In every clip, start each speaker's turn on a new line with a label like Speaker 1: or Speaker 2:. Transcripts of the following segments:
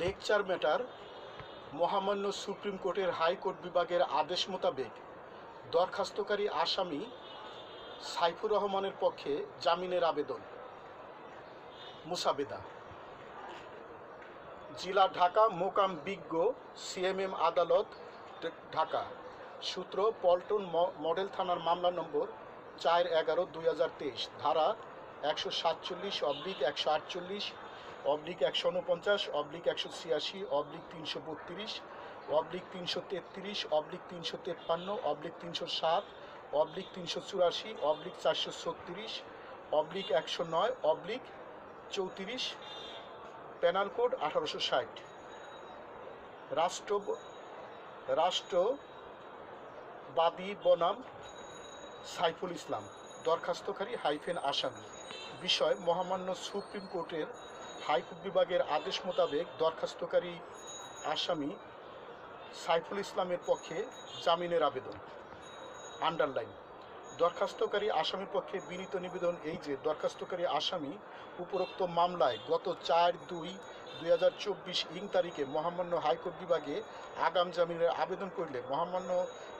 Speaker 1: Lecture matter, মহামান্য supreme কোর্টের high court বিভাগের আদেশ মোতাবেক দরখাস্তকারী আসামি সাইফুর রহমানের পক্ষে জামিনের আবেদন। মুসাবেদা। জেলা ঢাকা, মোকাম বিজ্ঞ, সিএমএম আদালত, ঢাকা। সূত্র, পল্টন মডেল থানার মামলা নম্বর চার এগারো দুই ধারা একশো সাতচল্লিশ অবলিক একশো আটচল্লিশ অবলিক একশো উনপঞ্চাশ, অবলিক একশো ছিয়াশি, অবলিক তিনশো বত্রিশ, অবলিক তিনশো তেত্রিশ, অবলিক তিনশো তেপ্পান্ন, অবলিক তিনশো সাত, অবলিক তিনশো চুরাশি, অবলিক চারশো ছত্রিশ, অবলিক একশো নয়, অবলিক চৌত্রিশ, পেনাল কোড আঠারোশো ষাট। রাষ্ট্র রাষ্ট্রবাদী বনাম সাইফুল ইসলাম, দরখাস্তকারী হাইফেন আসামি। বিষয়, মহামান্য সুপ্রিম কোর্টের হাইকোর্ট বিভাগের আদেশ মোতাবেক দরখাস্তকারী আসামি সাইফুল ইসলামের পক্ষে জামিনের আবেদন। আন্ডারলাইন। দরখাস্তকারী আসামির পক্ষে বিনীত নিবেদন এই যে, দরখাস্তকারী আসামি উপরোক্ত মামলায় গত চার দুই দুই হাজার চব্বিশ ইং তারিখে মহামান্য হাইকোর্ট বিভাগে আগাম জামিনের আবেদন করলে মহামান্য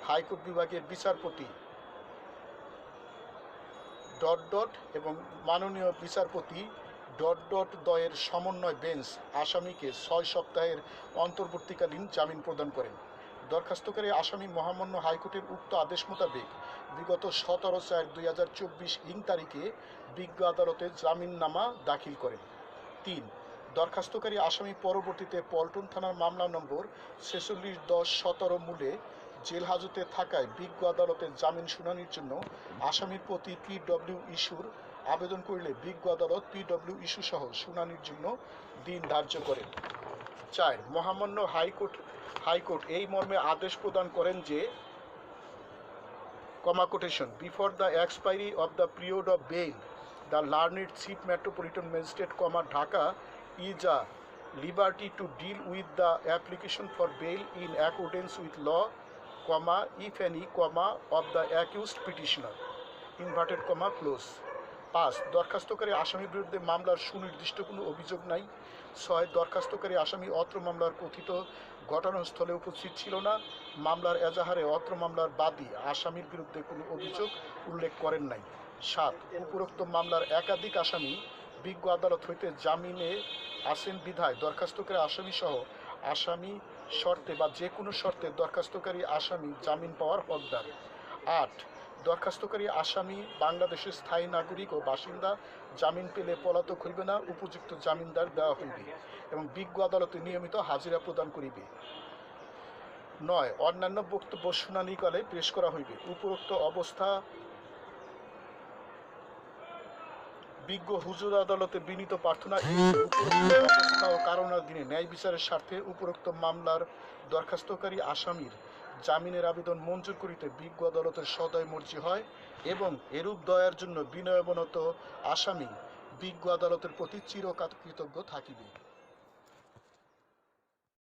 Speaker 1: হাইকোর্ট বিভাগের বিচারপতি ডট ডট এবং মাননীয় বিচারপতি ডট ডট দয়ের সমন্বয় বেঞ্চ আসামিকে ছয় সপ্তাহের অন্তর্বর্তীকালীন জামিন প্রদান করেন। দরখাস্তকারী আসামি মহামান্য হাইকোর্টের উক্ত আদেশ মোতাবেক বিগত সতেরো চার দুই হাজার চব্বিশ ইং তারিখে বিজ্ঞ আদালতে জামিননামা দাখিল করেন। তিন, দরখাস্তকারী আসামি পরবর্তীতে পল্টন থানার মামলা নম্বর ছেচল্লিশ দশ সতেরো মূলে জেল হাজতে থাকায় বিজ্ঞ আদালতে জামিন শুনানির জন্য আসামির প্রতি পিডব্লিউ ইস্যুর আবেদন করলে বিজ্ঞ আদালত পিডব্লিউ ইস্যু সহ শুনানির জন্য দিন ধার্য করে। চার, মহামান্য হাইকোর্ট হাইকোর্ট এই মর্মে আদেশ প্রদান করেন যে, comma quotation, before the expiry of the period of bail, the learned chief metropolitan magistrate, comma Dhaka, is a liberty to deal with the application for bail in accordance with law, comma, if any comma, of the accused petitioner. Inverted, comma, close. পাঁচ দরখাস্তকারী আসামির বিরুদ্ধে মামলার সুনির্দিষ্ট কোনো অভিযোগ নাই। ছয়, দরখাস্তকারী আসামি অত্র মামলার কথিত ঘটনাস্থলে উপস্থিত ছিল না। মামলার এজাহারে অত্র মামলার বাদী আসামির বিরুদ্ধে কোনো অভিযোগ উল্লেখ করেন নাই। সাত, উপরোক্ত মামলার একাধিক আসামি বিজ্ঞ আদালত হইতে জামিনে আসেন বিধায় দরখাস্তকারী আসামি সহ আসামি শর্তে বা যে কোনো শর্তে দরখাস্তকারী আসামি জামিন পাওয়ার হকদার। আট দরখাস্তকারী আসামি বাংলাদেশের স্থায়ী নাগরিক ও বাসিন্দা জামিন পেলে পলাতক হইবে না, উপযুক্ত জামিনদার দেওয়া হইবে এবং বিজ্ঞ আদালতে নিয়মিত হাজিরা প্রদান করিবে। নয়, অন্যান্য বক্তব্য শুনানিকালে পেশ করা হইবে। উপরোক্ত অবস্থা বিজ্ঞ হুজুর আদালতে বিনীত প্রার্থনা উপরোক্ত ও কারণাধীনে ন্যায় বিচারের স্বার্থে উপরোক্ত মামলার দরখাস্তকারী আসামির জামিনের আবেদন মঞ্জুর করিতে বিজ্ঞ আদালতের সদয় মর্জি হয় এবং এরূপ দয়ার জন্য বিনয়বনত আসামি বিজ্ঞ আদালতের প্রতি চিরকৃতজ্ঞ থাকিবে।